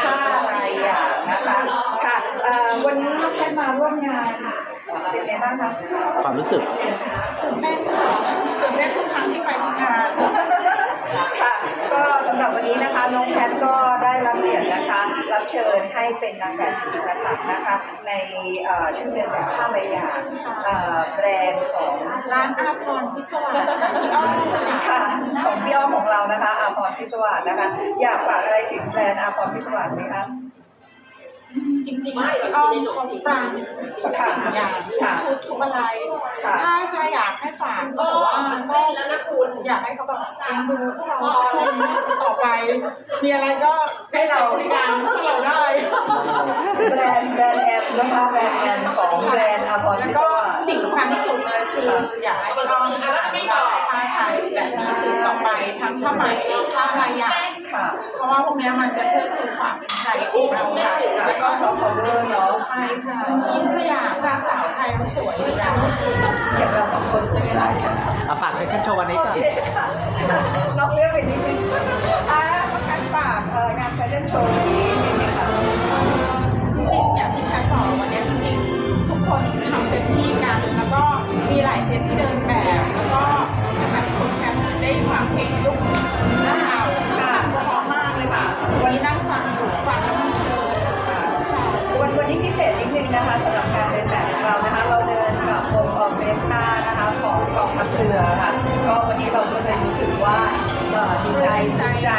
ผ้าลายอย่างนะคะค่ะเอ่อวันนี้น้องแคทมาร่วมงานเป็นไงบ้างคะความรู้สึกตื่นเต้นค่ะตื่นเต้นทุกครั้งที่ไปทำงานค่ะก็สำหรับวันนี้นะคะน้องแคทก็ได้รับเกียรตินะคะ รับเชิญให้เป็นนางแบบจิตรศักดิ์นะคะ ในเอ่อชุดเดินแบบผ้าใบหยางเอ่อแบรนด์ของ ร้านอาพรพิศวาสพี่อ้อมค่ะของพี่อ้อมของเรานะคะอาพรพิศวาสนะคะ อยากฝากอะไรถึงแบรนด์อาพรพิศวาสไหมคะจริงๆพี่อ้อมเขาฟังทุกสิ่งอย่างค่ะทุกทุกอะไรค่ะถ้าจะอยากให้ฝากก็บอกว่าก็อยากให้เขาแบบเอ็นดูพวกเราช่วยต่อ ไป มีอะไรก็ให้เราการพวกเราได้แบรนด์แบรนด์แอมนะคะแบรนด์แอมของแบรนด์อาพรแล้วพิศก็วาสสิ่งสำคัญที่สุดเลยคืออยากให้พี่อ้อมไม่ต่อผ้าไทยแบบนี้สืบต่อไปทั้งผ้าไหมผ้าลายอย่างค่ะ เพราะว่าพวกเนี้ยมันจะเชื่อชูความเป็นไทยของเราค่ะแล้แล้ววก็ก็ซอฟต์พาวเวอร์เนาะใช่ค่ะยิ้มสยามค่ะสาวไทยเราสวยอยู่แล้วเก็บเราสองคนใช่ไหมล่ะ เอาฝากแฟชั่นโชว์วันนี้ก่อนเคค่ะนอกเรื่องไปนิดนึงอ่าประกันฝากเอ่องานแฟชั่นโชว์นี้เป็นไงคะจริงๆอย่างที่แพทย์บอกวันนี้จริงๆทุกคนทำเต็มที่กัน แล้วก็มีหลายเต็มที่เดินแบบ แล้วก็สำหรับคนแพทย์ได้ฟังเพลงยุคหน้าเก่าค่ะเพราะมากเลยค่ะ วันนี้นั่งฟังอยู่ฟังแล้วมันเพลินค่ะวันวันนี้พิเศษนิดนึงนะคะสำหรับการเดินแบบของเรานะคะ สึกว่าดีใจดีใจ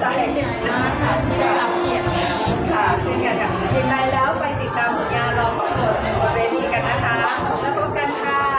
ใจใจมากค่ะที่ได้รับเกียรตินี้ค่ะเช่นกันค่ะยังไงแล้วไปติดตามผลงานเราสองคนบนเวทีกันนะคะ แล้วพบกันค่ะ